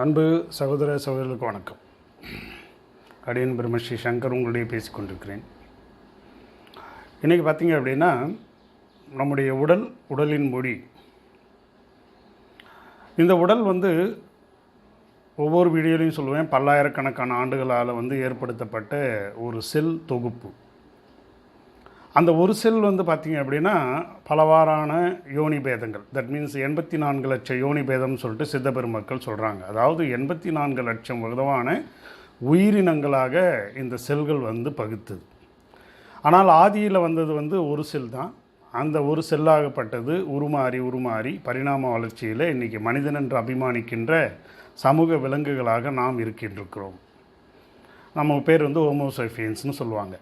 அன்பு சகோதர சகோதரர்களுக்கு வணக்கம். அடியன் பிரம்மஸ்ரீ சங்கர் உங்களுடைய பேசிக் கொண்டிருக்கிறேன். இன்றைக்கி பார்த்தீங்க அப்படின்னா நம்முடைய உடல் உடலின் மொழி. இந்த உடல் வந்து ஒவ்வொரு வீடியோலையும் சொல்லுவேன். பல்லாயிரக்கணக்கான ஆண்டுகளால் வந்து ஏற்படுத்தப்பட்ட ஒரு செல் தொகுப்பு. அந்த ஒரு செல் வந்து பார்த்திங்க அப்படின்னா பலவாறான யோனி பேதங்கள். தட் மீன்ஸ் எண்பத்தி நான்கு லட்சம் யோனி பேதம்னு சொல்லிட்டு சித்த பெருமக்கள் சொல்கிறாங்க அதாவது எண்பத்தி நான்கு லட்சம் விதமான உயிரினங்களாக இந்த செல்கள் வந்து பகுத்துது. ஆனால் ஆதியில் வந்தது வந்து ஒரு செல் தான். அந்த ஒரு செல்லாகப்பட்டது உருமாறி உருமாறி பரிணாம வளர்ச்சியில் இன்றைக்கி மனிதன் என்று அபிமானிக்கின்ற சமூக விலங்குகளாக நாம் இருக்கின்றிருக்கிறோம். நம்ம பேர் வந்து ஹோமோசைஃபியன்ஸ்னு சொல்லுவாங்க.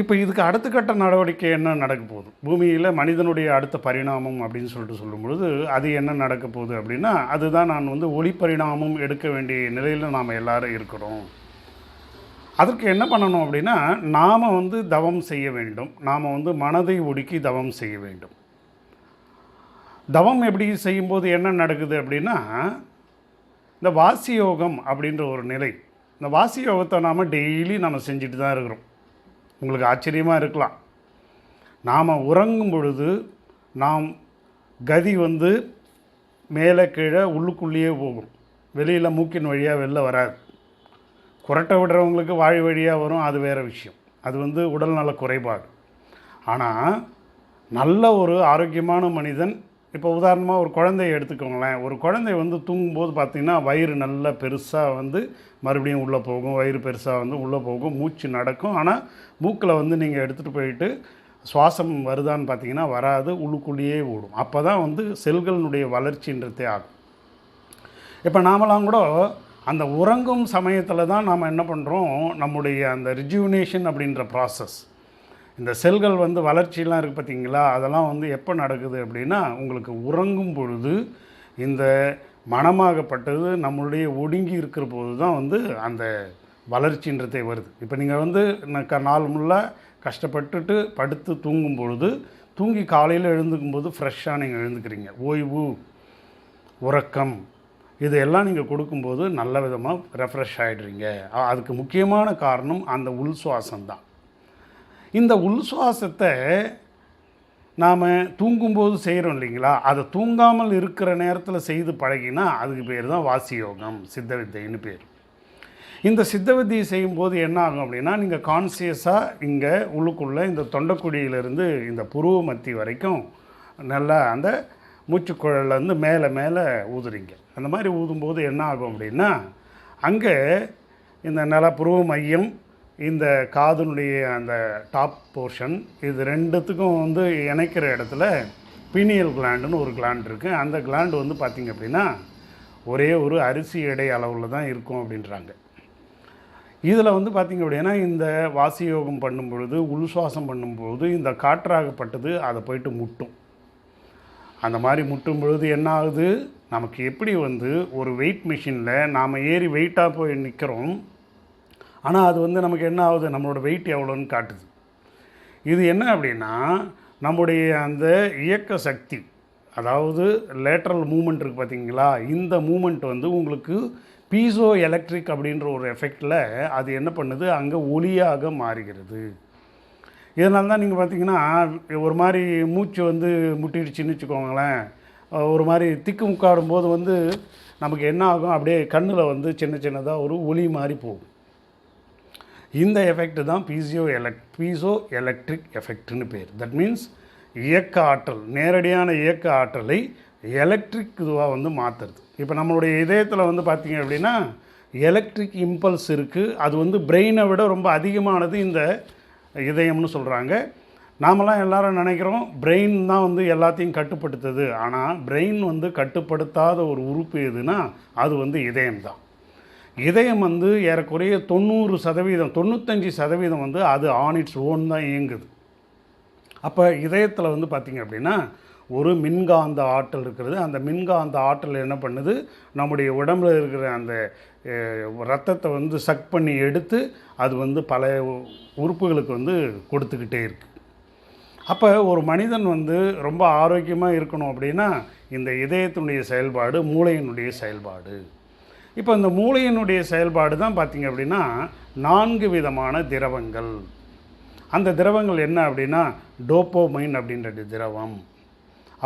இப்போ இதுக்கு அடுத்த கட்ட நடவடிக்கை என்ன நடக்க போகுது? பூமியில் மனிதனுடைய அடுத்த பரிணாமம் அப்படின்னு சொல்லிட்டு சொல்லும் பொழுது அது என்ன நடக்க போகுது அப்படின்னா அதுதான் நான் வந்து ஒளி பரிணாமம் எடுக்க வேண்டிய நிலையில் நாம் எல்லாரும் இருக்கிறோம். அதற்கு என்ன பண்ணணும் அப்படின்னா நாம் வந்து தவம் செய்ய வேண்டும். நாம் வந்து மனதை ஒடுக்கி தவம் செய்ய வேண்டும். தவம் எப்படி செய்யும்போது என்ன நடக்குது அப்படின்னா இந்த வாசி யோகம் அப்படின்ற ஒரு நிலை. இந்த வாசி யோகத்தை நாம் டெய்லி நம்ம செஞ்சுட்டு தான் இருக்கிறோம். உங்களுக்கு ஆச்சரியமாக இருக்கலாம். நாம் உறங்கும் பொழுது நாம் கதி வந்து மேலே கீழே உள்ளுக்குள்ளேயே போகும். வெளியில் மூக்கின் வழியாக வெளில வராது. குரட்டை விடுறவங்களுக்கு வாய் வழியாக வரும் அது வேறு விஷயம். அது வந்து உடல்நல குறைபாடு. ஆனால் நல்ல ஒரு ஆரோக்கியமான மனிதன் இப்போ உதாரணமாக ஒரு குழந்தைய எடுத்துக்கோங்களேன். ஒரு குழந்தை வந்து தூங்கும்போது பார்த்திங்கன்னா வயிறு நல்லா பெருசாக வந்து மறுபடியும் உள்ளே போகும். வயிறு பெருசாக வந்து உள்ளே போகும். மூச்சு நடக்கும். ஆனால் மூக்கில் வந்து நீங்கள் எடுத்துகிட்டு போயிட்டு சுவாசம் வருதான்னு பார்த்தீங்கன்னா வராது. உள்ளுக்குள்ளேயே ஓடும். அப்போ தான் வந்து செல்களினுடைய வளர்ச்சின்றதே ஆகும். இப்போ நாமெல்லாம் கூட அந்த உறங்கும் சமயத்தில் தான் நாம் என்ன பண்ணுறோம் நம்முடைய அந்த ரிஜுவினேஷன் அப்படின்ற ப்ராசஸ் இந்த செல்கள் வந்து வளர்ச்சியெலாம் இருக்குது பார்த்தீங்களா? அதெல்லாம் வந்து எப்போ நடக்குது அப்படின்னா உங்களுக்கு உறங்கும் பொழுது இந்த மனமாகப்பட்டது நம்மளுடைய ஒடுங்கி இருக்கிற போது தான் வந்து அந்த வளர்ச்சின்றதே வருது. இப்போ நீங்கள் வந்து ந- க- நாள் முல்லாக கஷ்டப்பட்டுட்டு படுத்து தூங்கும் பொழுது தூங்கி காலையில் எழுந்துக்கும் போது ஃப்ரெஷ்ஷாக நீங்கள் எழுந்துக்கிறீங்க. ஓய்வு உறக்கம் இதையெல்லாம் நீங்கள் கொடுக்கும்போது நல்ல விதமாக ரெஃப்ரெஷ் ஆகிடுறீங்க அதுக்கு முக்கியமான காரணம் அந்த உள் சுவாசம் தான் இந்த உள் சுவாசத்தை நாம் தூங்கும்போது செய்கிறோம் இல்லைங்களா? அதை தூங்காமல் இருக்கிற நேரத்தில் செய்து பழகினா அதுக்கு பேர் தான் வாசி யோகம் சித்த வித்தைன்னு பேர். இந்த சித்த வித்தியை செய்யும்போது என்ன ஆகும் அப்படின்னா நீங்கள் கான்சியஸாக இங்கே உள்ளுக்குள்ளே இந்த தொண்டக்குடியிலேருந்து இந்த புருவ மத்தி வரைக்கும் நல்லா அந்த மூச்சுக்குழல்லேருந்து மேலே மேலே ஊதுறீங்க. அந்த மாதிரி ஊதும்போது என்ன ஆகும் அப்படின்னா அங்கே இந்த நில புருவ மையம் இந்த காதனுடைய அந்த டாப் போர்ஷன் இது ரெண்டுத்துக்கும் வந்து இணைக்கிற இடத்துல பீனியல் கிளாண்டுன்னு ஒரு கிளாண்ட் இருக்குது அந்த கிளாண்டு வந்து பார்த்திங்க அப்படின்னா ஒரே ஒரு அரிசி எடை அளவில் தான் இருக்கும் அப்படின்றாங்க. இதில் வந்து பார்த்திங்க அப்படின்னா இந்த வாசி யோகம் பண்ணும் பொழுது உள் சுவாசம் பண்ணும்போது இந்த காற்றாகப்பட்டது அதை போயிட்டு முட்டும். அந்த மாதிரி முட்டும் பொழுது என்ன ஆகுது நமக்கு எப்படி வந்து ஒரு வெயிட் மிஷினில் நாம் ஏறி வெயிட்டாக போய் நிற்கிறோம் ஆனால் அது வந்து நமக்கு என்ன ஆகுது? நம்மளோட வெயிட் எவ்வளோன்னு காட்டுது. இது என்ன அப்படின்னா நம்முடைய அந்த இயக்க சக்தி அதாவது லேட்ரல் மூமெண்ட் இருக்குது பார்த்தீங்களா இந்த மூமெண்ட் வந்து உங்களுக்கு பீசோ எலக்ட்ரிக் அப்படின்ற ஒரு எஃபெக்டில் அது என்ன பண்ணுது? அங்கே ஒளியாக மாறுகிறது. இதனால தான் நீங்கள் பார்த்தீங்கன்னா ஒரு மாதிரி மூச்சு வந்து முட்டிடுச்சுன்னு வச்சுக்கோங்களேன். ஒரு மாதிரி திக்கு முக்காடும் போது வந்து நமக்கு என்ன ஆகும்? அப்படியே கண்ணில் வந்து சின்ன சின்னதாக ஒரு ஒளி மாதிரி போகும். இந்த எஃபெக்ட் தான் பீசியோ எலக்ட் பீசோ எலக்ட்ரிக் எஃபெக்ட்னு பேர். தட் மீன்ஸ் இயக்க ஆற்றல் நேரடியான இயக்க ஆற்றலை எலக்ட்ரிக் இதுவாக வந்து மாற்றுறது இப்போ நம்மளுடைய இதயத்தில் வந்து பார்த்திங்க அப்படின்னா எலக்ட்ரிக் இம்பல்ஸ் இருக்குது அது வந்து பிரெயினை விட ரொம்ப அதிகமானது இந்த இதயம்னு சொல்கிறாங்க நாமெல்லாம் எல்லாரும் நினைக்கிறோம் பிரெயின் தான் வந்து எல்லாத்தையும் கட்டுப்படுத்துது. ஆனால் பிரெயின் வந்து கட்டுப்படுத்தாத ஒரு உறுப்பு எதுனா அது வந்து இதயம் தான் இதயம் வந்து ஏறக்குறைய தொண்ணூறு சதவீதம் தொண்ணூத்தஞ்சு சதவீதம் வந்து அது ஆன் இட்ஸ் ஓன் தான் இயங்குது. அப்போ இதயத்தில் வந்து பார்த்திங்க அப்படின்னா ஒரு மின்காந்த ஆற்றல் இருக்கிறது. அந்த மின்காந்த ஆற்றல் என்ன பண்ணுது? நம்முடைய உடம்புல இருக்கிற அந்த ரத்தத்தை வந்து சக் பண்ணி எடுத்து அது வந்து பல உறுப்புகளுக்கு வந்து கொடுத்துக்கிட்டே இருக்குது அப்போ ஒரு மனிதன் வந்து ரொம்ப ஆரோக்கியமாக இருக்கணும் அப்படின்னா இந்த இதயத்தினுடைய செயல்பாடு மூளையினுடைய செயல்பாடு. இப்போ இந்த மூளையினுடைய செயல்பாடு தான் பார்த்திங்க அப்படின்னா நான்கு விதமான திரவங்கள். அந்த திரவங்கள் என்ன அப்படின்னா டோப்போமைன் அப்படின்ற திரவம்.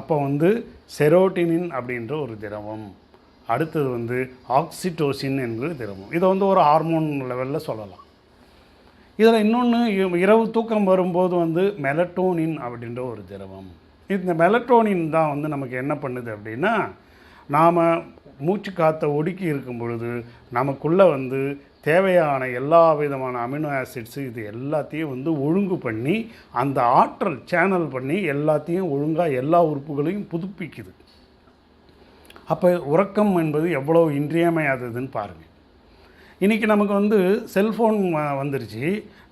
அப்போ வந்து செரோட்டினின் அப்படின்ற ஒரு திரவம். அடுத்தது வந்து ஆக்சிடோசின் என்கிற திரவம். இதை வந்து ஒரு ஹார்மோன் லெவலில் சொல்லலாம். இதில் இன்னொன்று இரவு தூக்கம் வரும்போது வந்து மெலட்டோனின் அப்படின்ற ஒரு திரவம். இந்த மெலட்டோனின் தான் வந்து நமக்கு என்ன பண்ணுது அப்படின்னா நாம் மூச்சு காற்றை ஒடுக்கி இருக்கும் பொழுது நமக்குள்ளே வந்து தேவையான எல்லா விதமான அமினோ ஆசிட்ஸு இது எல்லாத்தையும் வந்து ஒழுங்கு பண்ணி அந்த ஆற்றல் சேனல் பண்ணி எல்லாத்தையும் ஒழுங்காக எல்லா உறுப்புகளையும் புதுப்பிக்குது. அப்போ உறக்கம் என்பது எவ்வளோ இன்றியமையாததுன்னு பாருங்கள் இன்றைக்கி நமக்கு வந்து செல்ஃபோன் வந்துருச்சு.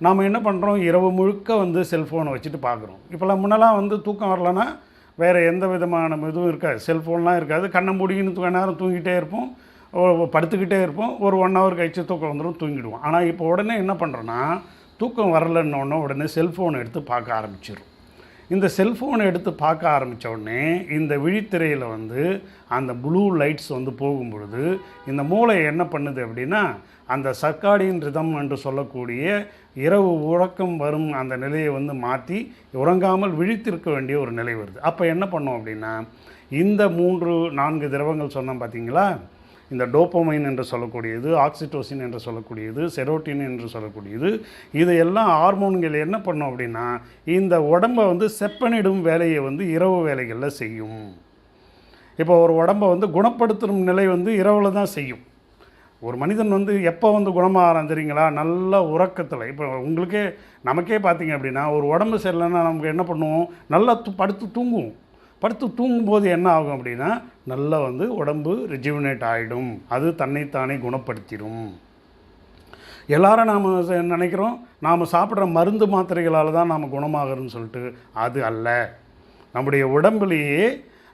நாம் என்ன பண்ணுறோம் இரவு முழுக்க வந்து செல்ஃபோனை வச்சுட்டு பார்க்குறோம் இப்போல்லாம் முன்னெல்லாம் வந்து தூக்கம் வரலன்னா வேறு எந்த விதமான இதுவும் இருக்காது. செல்ஃபோன்லாம் இருக்காது. கண்ணை மூடிக்கின்னு தூ நேரம் தூங்கிட்டே இருப்போம். படுத்துக்கிட்டே இருப்போம். ஒரு ஒன் ஹவர் கழிச்சு தூக்கம் வந்துடும் தூங்கிடுவோம். ஆனால் இப்போ உடனே என்ன பண்ணுறோன்னா தூக்கம் வரலன்னொன்னே உடனே செல்ஃபோன் எடுத்து பார்க்க ஆரம்பிச்சிடும் இந்த செல்ஃபோனை எடுத்து பார்க்க ஆரம்பிச்ச உடனே இந்த விழித்திரையில் வந்து அந்த ப்ளூ லைட்ஸ் வந்து போகும் பொழுது இந்த மூளை என்ன பண்ணுது அப்படின்னா அந்த சர்க்காடியின் ரிதம் என்று சொல்லக்கூடிய இரவு உறக்கம் வரும் அந்த நிலையை வந்து மாற்றி உறங்காமல் விழித்திருக்க வேண்டிய ஒரு நிலை வருது. அப்போ என்ன பண்ணோம் அப்படின்னா இந்த மூன்று நான்கு திரவங்கள் சொன்னோம் பார்த்தீங்களா இந்த டோப்போமைன் என்று சொல்லக்கூடியது ஆக்சிடோசின் என்று சொல்லக்கூடியது செரோட்டின் என்று சொல்லக்கூடியது இது எல்லாம் ஹார்மோன்கள் என்ன பண்ணும் அப்படின்னா இந்த உடம்பை வந்து செப்பனிடும் வேலையை வந்து இரவு வேலைகளில் செய்யும். இப்போ ஒரு உடம்பை வந்து குணப்படுத்தும் நிலை வந்து இரவில் தான் செய்யும். ஒரு மனிதன் வந்து எப்போ வந்து குணமாகறான் தெரியுங்களா? நல்ல உறக்கத்தில். இப்போ உங்களுக்கே நமக்கே பார்த்தீங்க அப்படின்னா ஒரு உடம்பு சரியில்லைன்னா நமக்கு என்ன பண்ணுவோம்? நல்லா து படுத்து தூங்குவோம். படுத்து தூங்கும்போது என்ன ஆகும் அப்படின்னா நல்லா வந்து உடம்பு ரிஜிவினேட் ஆகிடும் அது தன்னைத்தானே குணப்படுத்திடும் எல்லாரும் நாம் நினைக்கிறோம் நாம் சாப்பிட்ற மருந்து மாத்திரைகளால் தான் நாம் குணமாகறோம்னு சொல்லிட்டு அது அல்ல. நம்முடைய உடம்புலேயே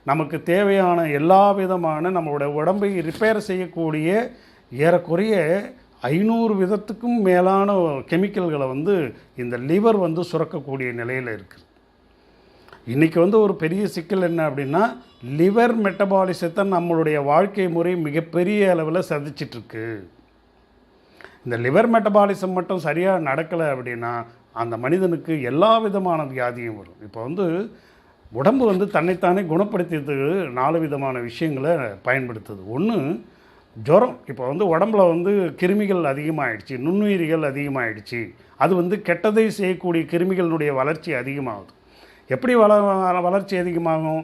நமக்கு தேவையான எல்லா விதமான நம்மளுடைய உடம்பை ரிப்பேர் செய்யக்கூடிய ஏறக்குறைய ஐநூறு விதத்துக்கும் மேலான கெமிக்கல்களை வந்து இந்த லிவர் வந்து சுரக்கக்கூடிய நிலையில் இருக்குது இன்றைக்கி வந்து ஒரு பெரிய சிக்கல் என்ன அப்படின்னா லிவர் மெட்டபாலிசத்தை நம்மளுடைய வாழ்க்கை முறை மிகப்பெரிய அளவில் சதிச்சிட்ருக்கு இந்த லிவர் மெட்டபாலிசம் மட்டும் சரியாக நடக்கலை அப்படின்னா அந்த மனிதனுக்கு எல்லா விதமான வியாதியும் வரும். இப்போ வந்து உடம்பு வந்து தன்னைத்தானே குணப்படுத்தியதுக்கு நாலு விதமான விஷயங்களை பயன்படுத்துது. ஒன்று ஜுரம். இப்போ வந்து உடம்புல வந்து கிருமிகள் அதிகமாகிடுச்சு நுண்ணுயிரிகள் அதிகமாகிடுச்சு அது வந்து கெட்டதை செய்யக்கூடிய கிருமிகளினுடைய வளர்ச்சி அதிகமாகுது. எப்படி வள வளர்ச்சி அதிகமாகும்?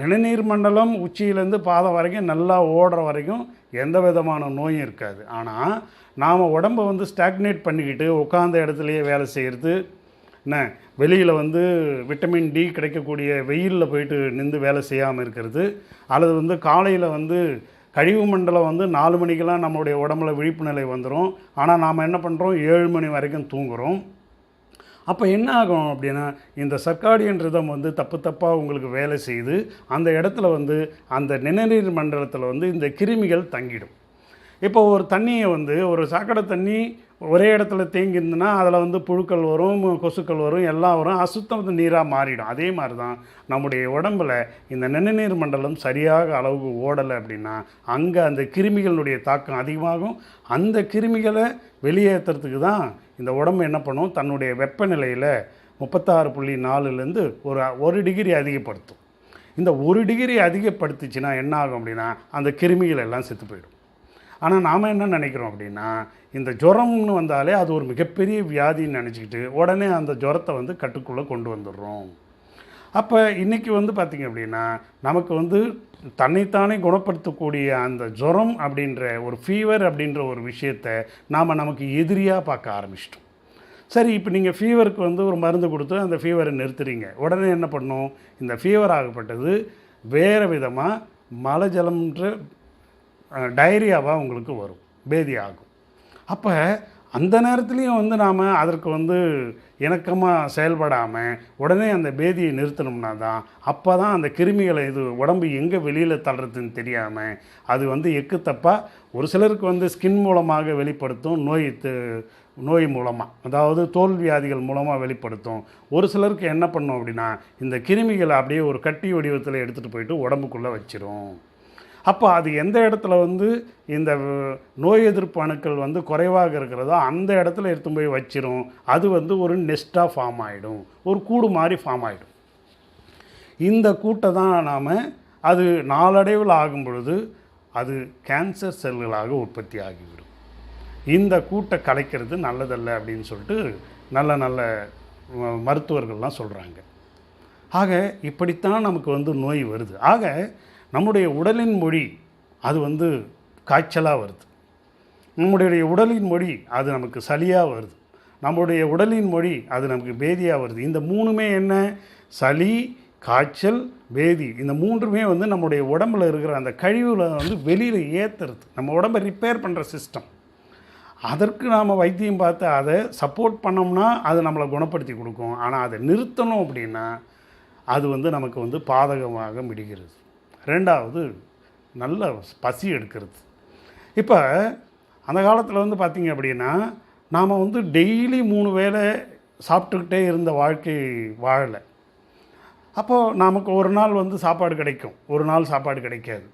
நிலநீர் மண்டலம் உச்சியிலேருந்து பாதம் வரைக்கும் நல்லா ஓடுற வரைக்கும் எந்த விதமான நோயும் இருக்காது. ஆனால் நாம் உடம்பை வந்து ஸ்டாக்னேட் பண்ணிக்கிட்டு உட்காந்த இடத்துலையே வேலை செய்கிறது என்ன? வெளியில் வந்து விட்டமின் டி கிடைக்கக்கூடிய வெயிலில் போயிட்டு நின்று வேலை செய்யாமல் இருக்கிறது அல்லது வந்து காலையில் வந்து கழிவு மண்டலம் வந்து நாலு மணிக்கெல்லாம் நம்மளுடைய உடம்புல விழிப்பு நிலை வந்துடும் ஆனால் நாம் என்ன பண்ணுறோம் ஏழு மணி வரைக்கும் தூங்குகிறோம் அப்போ என்ன ஆகும் அப்படின்னா இந்த சர்க்காடியன் ரிதம் வந்து தப்பு தப்பாக உங்களுக்கு வேலை செய்து அந்த இடத்துல வந்து அந்த நிணநீர் மண்டலத்தில் வந்து இந்த கிருமிகள் தங்கிடும். இப்போ ஒரு தண்ணியை வந்து ஒரு சாக்கடை தண்ணி ஒரே இடத்துல தேங்கி இருந்துன்னா அதில் வந்து புழுக்கள் வரும் கொசுக்கள் வரும் எல்லாம் வரும் அசுத்தம் நீராக மாறிடும். அதே மாதிரி தான் நம்முடைய உடம்புல இந்த நிணநீர் மண்டலம் சரியாக அளவுக்கு ஓடலை அப்படின்னா அங்கே அந்த கிருமிகளுடைய தாக்கம் அதிகமாகும். அந்த கிருமிகளை வெளியேற்றுறதுக்கு தான் இந்த உடம்பு என்ன பண்ணும்? தன்னுடைய வெப்பநிலையில் முப்பத்தாறு புள்ளி நாலுலேருந்து ஒரு ஒரு டிகிரி அதிகப்படுத்தும். இந்த ஒரு டிகிரி அதிகப்படுத்துச்சுன்னா என்ன ஆகும் அப்படின்னா அந்த கிருமிகள் எல்லாம் செத்து போயிடும். ஆனால் நாம் என்ன நினைக்கிறோம் அப்படின்னா இந்த ஜுரம்னு வந்தாலே அது ஒரு மிகப்பெரிய வியாதின்னு நினச்சிக்கிட்டு உடனே அந்த ஜுரத்தை வந்து கட்டுக்குள்ளே கொண்டு வந்துடுறோம். அப்போ இன்றைக்கி வந்து பார்த்திங்க அப்படின்னா நமக்கு வந்து தன்னைத்தானே குணப்படுத்தக்கூடிய அந்த ஜுரம் அப்படின்ற ஒரு ஃபீவர் அப்படின்ற ஒரு விஷயத்தை நாம் நமக்கு எதிரியாக பார்க்க ஆரம்பிச்சிட்டோம். சரி இப்போ நீங்கள் ஃபீவருக்கு வந்து ஒரு மருந்து கொடுத்து அந்த ஃபீவரை நிறுத்துறீங்க. உடனே என்ன பண்ணும்? இந்த ஃபீவர் ஆகப்பட்டது வேறு விதமாக மலஜலம்ன்ற டைரியாவாக உங்களுக்கு வரும். பேதி ஆகும். அப்போ அந்த நேரத்துலையும் வந்து நாம் அதற்கு வந்து இணக்கமாக செயல்படாமல் உடனே அந்த பேதியை நிறுத்தணும்னா தான் அப்போ தான் அந்த கிருமிகளை இது உடம்பு எங்கே வெளியில் தள்ளுறதுன்னு தெரியாமல் அது வந்து எக்கு தப்பாக ஒரு சிலருக்கு வந்து ஸ்கின் மூலமாக வெளிப்படுத்தும் நோய் நோய் மூலமாக அதாவது தோல் வியாதிகள் மூலமாக வெளிப்படுத்தும். ஒரு சிலருக்கு என்ன பண்ணும் அப்படின்னா இந்த கிருமிகளை அப்படியே ஒரு கட்டி வடிவத்தில் எடுத்துகிட்டு போயிட்டு உடம்புக்குள்ளே வச்சிரும். அப்போ அது எந்த இடத்துல வந்து இந்த நோய் எதிர்ப்பு அணுக்கள் வந்து குறைவாக இருக்கிறதோ அந்த இடத்துல எடுத்து போய் வச்சிரும். அது வந்து ஒரு நெஸ்ட்டாக ஃபார்ம் ஆகிடும் ஒரு கூடு மாதிரி ஃபார்ம் ஆகிடும் இந்த கூட்டை தான் நாம் அது நாளடைவில் ஆகும் பொழுது அது கேன்சர் செல்களாக உற்பத்தி ஆகிவிடும். இந்த கூட்டை கலைக்கிறது நல்லதல்ல அப்படின்னு சொல்லிட்டு நல்ல நல்ல ம- மருத்துவர்கள்லாம் சொல்கிறாங்க ஆக இப்படித்தான் நமக்கு வந்து நோய் வருது. ஆக நம்முடைய உடலின் மொழி அது வந்து காய்ச்சலாக வருது. நம்முடைய உடலின் மொழி அது நமக்கு சளியாக வருது. நம்முடைய உடலின் மொழி அது நமக்கு பேதியாக வருது. இந்த மூணுமே என்ன? சளி காய்ச்சல் பேதி. இந்த மூன்றுமே வந்து நம்முடைய உடம்புல இருக்கிற அந்த கழிவுகளை வந்து வெளியில் ஏற்றுறது நம்ம உடம்பை ரிப்பேர் பண்ணுற சிஸ்டம் அதற்கு நாம் வைத்தியம் பார்த்து அதை சப்போர்ட் பண்ணோம்னா அது நம்மளை குணப்படுத்தி கொடுக்கும். ஆனால் அதை நிறுத்தணும் அப்படின்னா அது வந்து நமக்கு வந்து பாதகமாக மிடிகிறது. ரெண்டாவது நல்ல பசி எடுக்கிறது. இப்போ அந்த காலத்தில் வந்து பார்த்திங்க அப்படின்னா நாம் வந்து டெய்லி மூணு வேளை சாப்பிட்டுக்கிட்டே இருந்த வாழ்க்கை வாழலை. அப்போது நமக்கு ஒரு நாள் வந்து சாப்பாடு கிடைக்கும். ஒரு நாள் சாப்பாடு கிடைக்காது.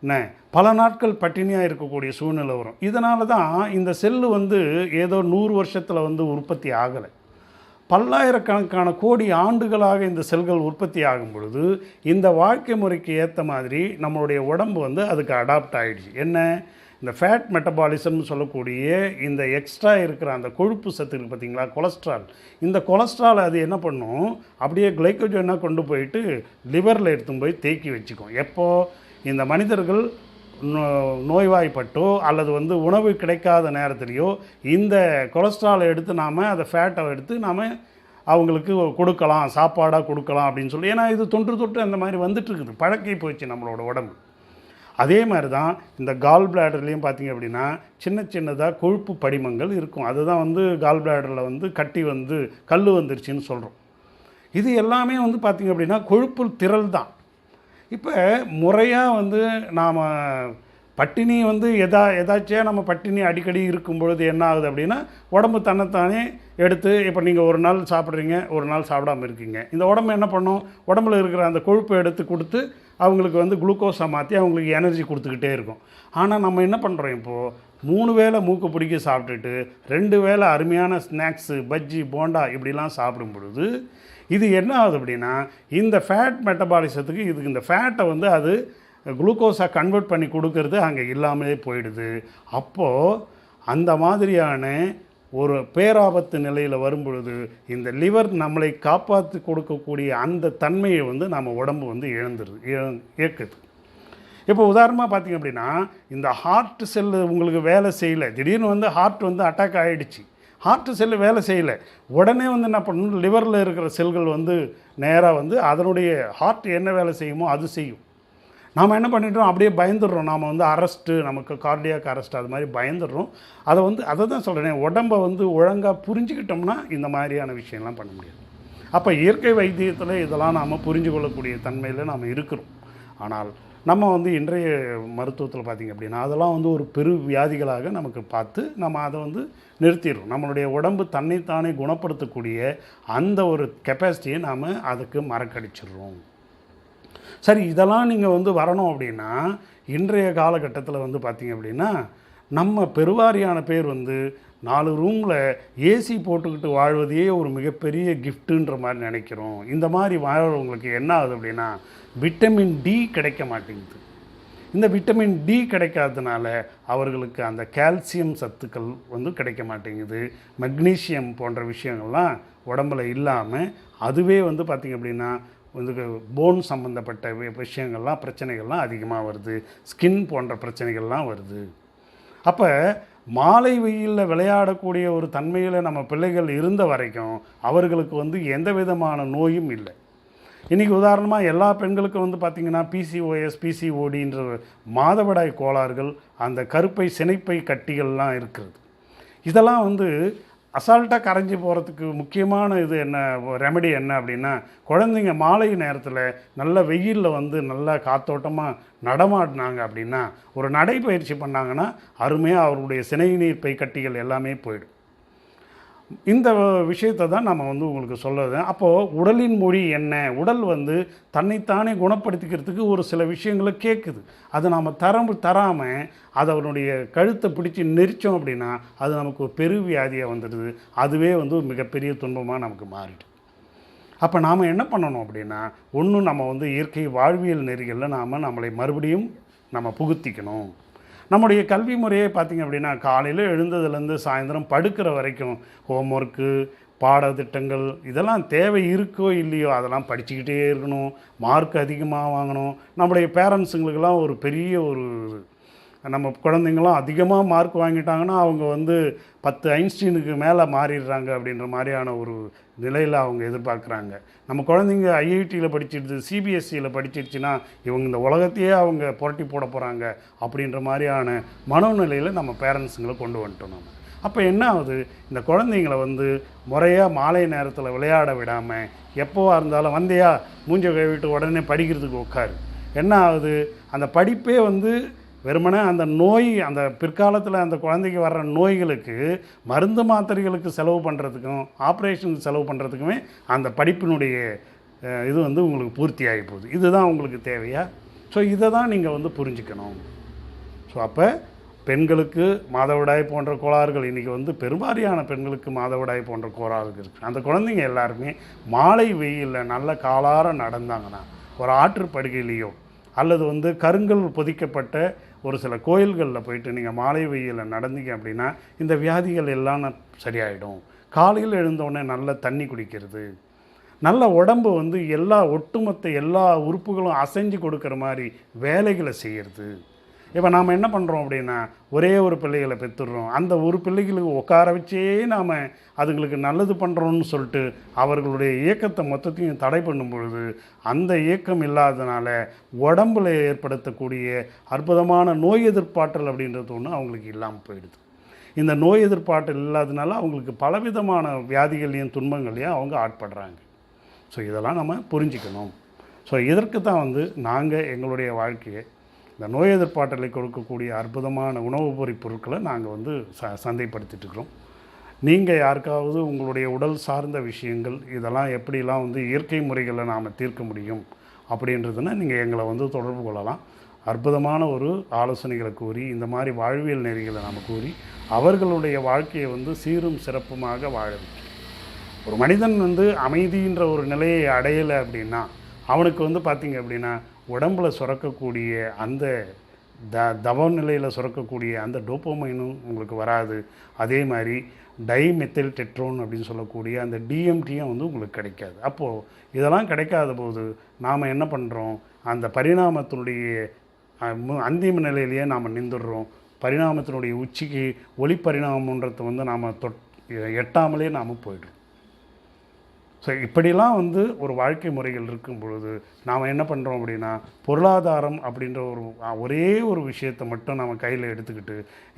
என்ன? பல நாட்கள் பட்டினியாக இருக்கக்கூடிய சூழ்நிலை வரும். இதனால தான் இந்த செல்லு வந்து ஏதோ நூறு வருஷத்தில் வந்து உற்பத்தி ஆகலை. பல்லாயிரக்கணக்கான கோடி ஆண்டுகளாக இந்த செல்கள் உற்பத்தி ஆகும் பொழுது இந்த வாழ்க்கை முறைக்கு ஏற்ற மாதிரி நம்மளுடைய உடம்பு வந்து அதுக்கு அடாப்ட் ஆகிடுச்சு என்ன? இந்த ஃபேட் மெட்டபாலிசம்னு சொல்லக்கூடிய இந்த எக்ஸ்ட்ரா இருக்கிற அந்த கொழுப்பு சத்து இருக்குது பார்த்தீங்களா? கொலஸ்ட்ரால். இந்த கொலஸ்ட்ரால் அது என்ன பண்ணும்? அப்படியே குளைக்கோஜனாக கொண்டு போயிட்டு லிவரில் எடுத்துன்னு போய் தேக்கி வச்சுக்கும். எப்போது இந்த மனிதர்கள் நோய்வாய்ப்பட்டோ அல்லது வந்து உணவு கிடைக்காத நேரத்துலையோ இந்த கொலஸ்ட்ராலை எடுத்து நாம் அதை ஃபேட்டை எடுத்து நாம் அவங்களுக்கு கொடுக்கலாம் சாப்பாடாக கொடுக்கலாம் அப்படின்னு சொல்லி. ஏன்னா இது தொன்று தொட்டு அந்த மாதிரி வந்துட்டுருக்குது. பழக்கி போயிடுச்சு நம்மளோட உடம்பு. அதே மாதிரி தான் இந்த கால் பிளாடர்லேயும் பார்த்தீங்க அப்படின்னா சின்ன சின்னதாக கொழுப்பு படிமங்கள் இருக்கும். அதுதான் வந்து கால் பிளாடரில் வந்து கட்டி வந்து கல் வந்துருச்சுன்னு சொல்கிறோம் இது எல்லாமே வந்து பார்த்திங்க அப்படின்னா கொழுப்பு திரள் தான் இப்போ முறையாக வந்து நாம் பட்டினி வந்து எதா எதாச்சியாக நம்ம பட்டினி அடிக்கடி இருக்கும் பொழுது என்ன ஆகுது அப்படின்னா உடம்பு தன்னைத்தானே எடுத்து இப்போ நீங்கள் ஒரு நாள் சாப்பிட்றீங்க ஒரு நாள் சாப்பிடாம இருக்கீங்க. இந்த உடம்பு என்ன பண்ணும்? உடம்புல இருக்கிற அந்த கொழுப்பை எடுத்து கொடுத்து அவங்களுக்கு வந்து குளுக்கோஸை மாற்றி அவங்களுக்கு எனர்ஜி கொடுத்துக்கிட்டே இருக்கும். ஆனால் நம்ம என்ன பண்ணுறோம் இப்போது மூணு வேளை மூக்கு பிடிக்க சாப்பிட்டுட்டு ரெண்டு வேளை அருமையான ஸ்நாக்ஸு பஜ்ஜி போண்டா இப்படிலாம் சாப்பிடும் பொழுது இது என்ன ஆகுது அப்படின்னா இந்த ஃபேட் மெட்டபாலிசத்துக்கு இதுக்கு இந்த ஃபேட்டை வந்து அது குளுக்கோஸாக கன்வெர்ட் பண்ணி கொடுக்கறது அங்கே இல்லாமலே போயிடுது. அப்போது அந்த மாதிரியான ஒரு பேராபத்து நிலையில் வரும்பொழுது இந்த லிவர் நம்மளை காப்பாற்றி கொடுக்கக்கூடிய அந்த தன்மையை வந்து நம்ம உடம்பு வந்து இழந்துருது இயக்குது. இப்போ உதாரணமாக பார்த்தீங்க அப்படின்னா இந்த ஹார்ட் செல்லு உங்களுக்கு வேலை செய்யலை. திடீர்னு வந்து ஹார்ட் வந்து அட்டாக் ஆகிடுச்சு ஹார்ட்டு செல்லு வேலை செய்யலை. உடனே வந்து என்ன பண்ணணும்? லிவரில் இருக்கிற செல்கள் வந்து நேராக வந்து அதனுடைய ஹார்ட் என்ன வேலை செய்யுமோ அது செய்யும். நாம் என்ன பண்ணிட்டோம்? அப்படியே பயந்துடுறோம். நாம் வந்து அரெஸ்ட்டு நமக்கு கார்டியாக் அரெஸ்ட் அது மாதிரி பயந்துடுறோம். அதை வந்து அதை தான் சொல்கிறேன் உடம்பை வந்து ஒழுங்காக புரிஞ்சுக்கிட்டோம்னா இந்த மாதிரியான விஷயம்லாம் பண்ண முடியாது. அப்போ இயற்கை வைத்தியத்தில் இதெல்லாம் நாம் புரிஞ்சு கொள்ளக்கூடிய தன்மையில் நாம் இருக்கிறோம். ஆனால் நம்ம வந்து இன்றைய மருத்துவத்தில் பார்த்திங்க அப்படின்னா அதெல்லாம் வந்து ஒரு பெரு வியாதிகளாக நமக்கு பார்த்து நம்ம அதை வந்து நிறுத்திடுறோம். நம்மளுடைய உடம்பு தன்னைத்தானே குணப்படுத்தக்கூடிய அந்த ஒரு கெப்பாசிட்டியை நாம் அதுக்கு மறக்கடிச்சிடுறோம். சரி இதெல்லாம் நீங்கள் வந்து வரணும் அப்படின்னா இன்றைய காலகட்டத்தில் வந்து பார்த்திங்க அப்படின்னா நம்ம பெருவாரியான பேர் வந்து நாலு ரூமில் ஏசி போட்டுக்கிட்டு வாழ்வதையே ஒரு மிகப்பெரிய கிஃப்ட்டுன்ற மாதிரி நினைக்கிறோம். இந்த மாதிரி வாழ்கிறவங்களுக்கு என்ன ஆகுது அப்படின்னா விட்டமின் டி கிடைக்க மாட்டேங்குது. இந்த விட்டமின் டி கிடைக்காததுனால அவர்களுக்கு அந்த கால்சியம் சத்துக்கள் வந்து கிடைக்க மாட்டேங்குது. மெக்னீசியம் போன்ற விஷயங்கள்லாம் உடம்புல இல்லாமல் அதுவே வந்து பார்த்திங்க அப்படின்னா வந்து போன் சம்மந்தப்பட்ட வி- விஷயங்கள்லாம் பிரச்சனைகள்லாம் அதிகமாக வருது. ஸ்கின் போன்ற பிரச்சனைகள்லாம் வருது. அப்போ மாலை வெயிலில் விளையாடக்கூடிய ஒரு தன்மையில் நம்ம பிள்ளைகள் இருந்த வரைக்கும் அவர்களுக்கு வந்து எந்த விதமான நோயும் இல்லை. இன்றைக்கி உதாரணமாக எல்லா பெண்களுக்கும் வந்து பார்த்திங்கன்னா பிசிஓஎஸ் பிசிஓடின்ற மாதவிடாய் கோளாறுகள் அந்த கருப்பை சினைப்பை கட்டிகள்லாம் இருக்கிறது. இதெல்லாம் வந்து அசால்ட்டாக கரைஞ்சி போகிறதுக்கு முக்கியமான இது என்ன ரெமெடி என்ன அப்படின்னா குழந்தைங்க மாலை நேரத்தில் நல்ல வெயிலில் வந்து நல்லா காத்தோட்டமாக நடமாடினாங்க அப்படின்னா ஒரு நடைப்பயிற்சி பண்ணாங்கன்னா அருமையாக அவருடைய சினை நீர் பை கட்டிகள் எல்லாமே போயிடும். இந்த விஷயத்தை தான் நம்ம வந்து உங்களுக்கு சொல்லுறது அப்போது உடலின் மொழி என்ன? உடல் வந்து தன்னைத்தானே குணப்படுத்திக்கிறதுக்கு ஒரு சில விஷயங்களை கேட்குது அது நாம் தரம் தராமல் அதை அவனுடைய கழுத்தை பிடிச்சி நெரிச்சோம் அப்படின்னா அது நமக்கு ஒரு பெருவியாதியாக வந்துடுது. அதுவே வந்து ஒரு மிகப்பெரிய துன்பமாக நமக்கு மாறிடுது அப்போ நாம் என்ன பண்ணணும் அப்படின்னா ஒன்றும் நம்ம வந்து இயற்கை வாழ்வியல் நெறிகளில் நாம் நம்மளை மறுபடியும் நம்ம புகுத்திக்கணும். நம்முடைய கல்வி முறையே பார்த்திங்க அப்படின்னா காலையில் எழுந்ததுலேருந்து சாயந்தரம் படுக்கிற வரைக்கும் ஹோம்ஒர்க்கு பாடத்திட்டங்கள் இதெல்லாம் தேவை இருக்கோ இல்லையோ அதெல்லாம் படிச்சுக்கிட்டே இருக்கணும். மார்க் அதிகமாக வாங்கணும். நம்முடைய பேரண்ட்ஸுங்களுக்கெல்லாம் ஒரு பெரிய ஒரு நம்ம குழந்தைங்களும் அதிகமாக மார்க் வாங்கிட்டாங்கன்னா அவங்க வந்து பத்து ஐன்ஸ்டீனுக்கு மேலே மாறிடுறாங்க அப்படின்ற மாதிரியான ஒரு நிலையில் அவங்க எதிர்பார்க்குறாங்க. நம்ம குழந்தைங்க ஐஐடியில் படிச்சிடுது சிபிஎஸ்சியில் படிச்சிருச்சுன்னா இவங்க இந்த உலகத்தையே அவங்க புரட்டி போட போகிறாங்க அப்படின்ற மாதிரியான மனோநிலையில் நம்ம பேரண்ட்ஸுங்களை கொண்டு வந்துட்டோம் நம்ம அப்போ என்ன ஆகுது? இந்த குழந்தைங்கள வந்து முறையாக மாலை நேரத்தில் விளையாட விடாமல் எப்போவா இருந்தாலும் வந்தையா மூஞ்ச கழுவிட்டு உடனே படிக்கிறதுக்கு உட்காரு. என்ன ஆகுது? அந்த படிப்பே வந்து வெறுமனே அந்த நோய் அந்த பிற்காலத்தில் அந்த குழந்தைக்கு வர்ற நோய்களுக்கு மருந்து மாத்திரைகளுக்கு செலவு பண்ணுறதுக்கும் ஆப்ரேஷனுக்கு செலவு பண்ணுறதுக்குமே அந்த படிப்பினுடைய இது வந்து உங்களுக்கு பூர்த்தி ஆகி போகுது. இதுதான் உங்களுக்கு தேவையா? ஸோ இதை தான் நீங்கள் வந்து புரிஞ்சுக்கணும். ஸோ அப்போ பெண்களுக்கு மாதவிடாய் போன்ற கோளாறுகள் இன்றைக்கி வந்து பெரும்பாலான பெண்களுக்கு மாதவிடாய் போன்ற கோளாறுகள் இருக்குது அந்த குழந்தைங்க எல்லாருமே மாலை வெயிலில் நல்ல காலார நடந்தாங்கன்னா ஒரு ஆற்று படுகையிலேயோ அல்லது வந்து கருங்கல் பொதிக்கப்பட்ட ஒரு சில கோயில்களில் போயிட்டு நீங்கள் மாலை வெயிலில் நடந்தீங்க அப்படின்னா இந்த வியாதிகள் எல்லாம் சரியாயிடும். காலையில் எழுந்தவுடனே நல்ல தண்ணி குடிக்கிறது. நல்ல உடம்பு வந்து எல்லா ஒட்டுமொத்த எல்லா உறுப்புகளும் அசைஞ்சு கொடுக்குற மாதிரி வேலைகளை செய்கிறது இப்போ நாம் என்ன பண்ணுறோம் அப்படின்னா ஒரே ஒரு பிள்ளைகளை பெற்றுடுறோம். அந்த ஒரு பிள்ளைகளுக்கு உட்கார வச்சே நாம் அதுங்களுக்கு நல்லது பண்ணுறோம்னு சொல்லிட்டு அவர்களுடைய இயக்கத்தை மொத்தத்தையும் தடை பண்ணும் பொழுது அந்த இயக்கம் இல்லாதனால உடம்புல ஏற்படுத்தக்கூடிய அற்புதமான நோய் எதிர்ப்பாற்றல் அப்படின்றது ஒன்று அவங்களுக்கு இல்லாமல் போயிடுது. இந்த நோய் எதிர்ப்பாற்றல் இல்லாதனால அவங்களுக்கு பலவிதமான வியாதிகள்லையும் துன்பங்களையும் அவங்க ஆட்படுறாங்க. ஸோ இதெல்லாம் நம்ம புரிஞ்சுக்கணும். ஸோ இதற்கு தான் வந்து நாங்கள் எங்களுடைய வாழ்க்கையை இந்த நோய் எதிர்ப்பாற்றலை கொடுக்கக்கூடிய அற்புதமான உணவுப் பொருள் பொருட்களை நாங்கள் வந்து ச சந்தைப்படுத்திட்டு இருக்கிறோம் நீங்கள் யாருக்காவது உங்களுடைய உடல் சார்ந்த விஷயங்கள் இதெல்லாம் எப்படிலாம் வந்து இயற்கை முறைகளை நாம் தீர்க்க முடியும் அப்படின்றதுன்னா நீங்கள் எங்களை வந்து தொடர்பு கொள்ளலாம். அற்புதமான ஒரு ஆலோசனைகளை கூறி இந்த மாதிரி வாழ்வியல் நெறிகளை நாம் கூறி அவர்களுடைய வாழ்க்கையை வந்து சீரும் சிறப்புமாக வாழ வைக்கும் ஒரு மனிதன் வந்து அமைதின்ற ஒரு நிலையை அடையலை அப்படின்னா அவனுக்கு வந்து பார்த்திங்க அப்படின்னா உடம்புல சுரக்கக்கூடிய அந்த த தவ நிலையில் சுரக்கக்கூடிய அந்த டோப்போமைனும் உங்களுக்கு வராது. அதே மாதிரி டைமெத்தில் டெட்ரோன் அப்படின்னு சொல்லக்கூடிய அந்த டிஎம்டியும் வந்து உங்களுக்கு கிடைக்காது. அப்போது இதெல்லாம் கிடைக்காத போது நாம் என்ன பண்ணுறோம் அந்த பரிணாமத்தினுடைய அந்திம நிலையிலேயே நாம் நின்றுடுறோம் பரிணாமத்தினுடைய உச்சிக்கு ஒளி பரிணாமன்றதை வந்து நாம் தொட் எட்டாமலே நாம் போயிடுறோம். ஸோ இப்படிலாம் வந்து ஒரு வாழ்க்கை முறைகள் இருக்கும் பொழுது நாம் என்ன பண்ணுறோம் அப்படின்னா பொருளாதாரம் அப்படின்ற ஒரு ஒரே ஒரு விஷயத்தை மட்டும் நம்ம கையில் எடுத்துக்கிட்டு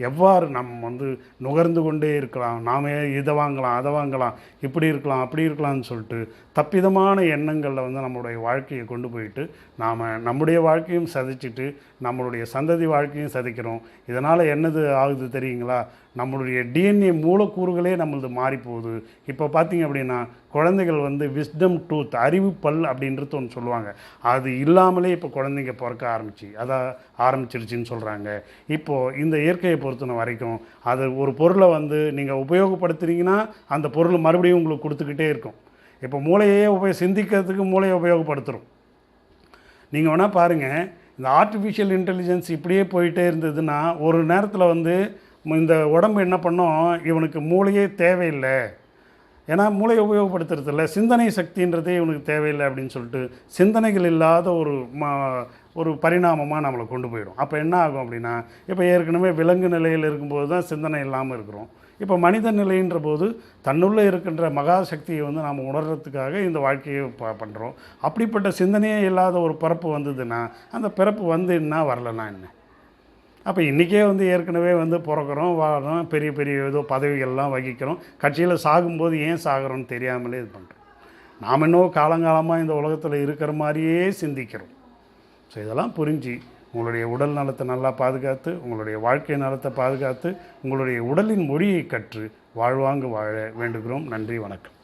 எவ்வாறு நம்ம வந்து நுகர்ந்து கொண்டே இருக்கலாம் நாம இதை வாங்கலாம் அதை வாங்கலாம் இப்படி இருக்கலாம் அப்படி இருக்கலாம்னு சொல்லிட்டு தப்பிதமான எண்ணங்களில் வந்து நம்மளுடைய வாழ்க்கையை கொண்டு போயிட்டு நாம் நம்முடைய வாழ்க்கையும் சதிச்சிட்டு நம்மளுடைய சந்ததி வாழ்க்கையும் சதிக்கிறோம். இதனால் என்னது ஆகுது தெரியுங்களா? நம்மளுடைய டிஎன்ஏ மூலக்கூறுகளே நம்மளது மாறி போகுது இப்போ பார்த்தீங்க அப்படின்னா குழந்தைகள் வந்து விஸ்டம் டூத் அறிவு பல் அப்படின்றது ஒன்று சொல்லுவாங்க. அது இல்லாமலே இப்போ குழந்தைங்க பிறக்க ஆரம்பிச்சு அதான் ஆரம்பிச்சிருச்சுன்னு சொல்கிறாங்க இப்போது இந்த இயற்கையை பொறுத்தின வரைக்கும் அது ஒரு பொருளை வந்து நீங்கள் உபயோகப்படுத்துறீங்கன்னா அந்த பொருள் மறுபடியும் உங்களுக்கு கொடுத்துக்கிட்டே இருக்கும். இப்போ மூளையே உபயோக சிந்திக்கிறதுக்கு மூளையை உபயோகப்படுத்துகிறோம் நீங்கள் வேணால் பாருங்கள் இந்த ஆர்டிஃபிஷியல் இன்டெலிஜென்ஸ் இப்படியே போயிட்டே இருந்ததுன்னா ஒரு நேரத்தில் வந்து இந்த உடம்பு என்ன பண்ணோம்? இவனுக்கு மூளையே தேவையில்லை. ஏன்னா மூளையை உபயோகப்படுத்துறதில்ல. சிந்தனை சக்தின்றதே இவனுக்கு தேவையில்லை அப்படின்னு சொல்லிட்டு சிந்தனைகள் இல்லாத ஒரு மா ஒரு பரிணாமமாக நம்மளை கொண்டு போயிடும். அப்போ என்ன ஆகும் அப்படின்னா இப்போ ஏற்கனவே விலங்கு நிலையில் இருக்கும்போது தான் சிந்தனை இல்லாமல் இருக்கிறோம். இப்போ மனித நிலைன்ற போது தன்னுள்ளே இருக்கின்ற மகா சக்தியை வந்து நாம் உணர்றதுக்காக இந்த வாழ்க்கையை ப பண்ணுறோம் அப்படிப்பட்ட சிந்தனையே இல்லாத ஒரு பிறப்பு வந்ததுன்னா அந்த பிறப்பு வந்து என்ன வரலன்னா என்ன? அப்போ இன்றைக்கே வந்து ஏற்கனவே வந்து பிறக்கிறோம் வாழறோம் பெரிய பெரிய ஏதோ பதவிகள்லாம் வகிக்கிறோம். கட்சியில் சாகும்போது ஏன் சாகிறோம்னு தெரியாமலே இது பண்ணுறோம் நாம் இன்னும் காலங்காலமாக இந்த உலகத்தில் இருக்கிற மாதிரியே சிந்திக்கிறோம். ஸோ இதெல்லாம் புரிஞ்சு உங்களுடைய உடல் நலத்தை நல்லா பாதுகாத்து உங்களுடைய வாழ்க்கை நலத்தை பாதுகாத்து உங்களுடைய உடலின் மொழியை கற்று வாழ்வாங்கு வாழ வேண்டுகிறோம். நன்றி வணக்கம்.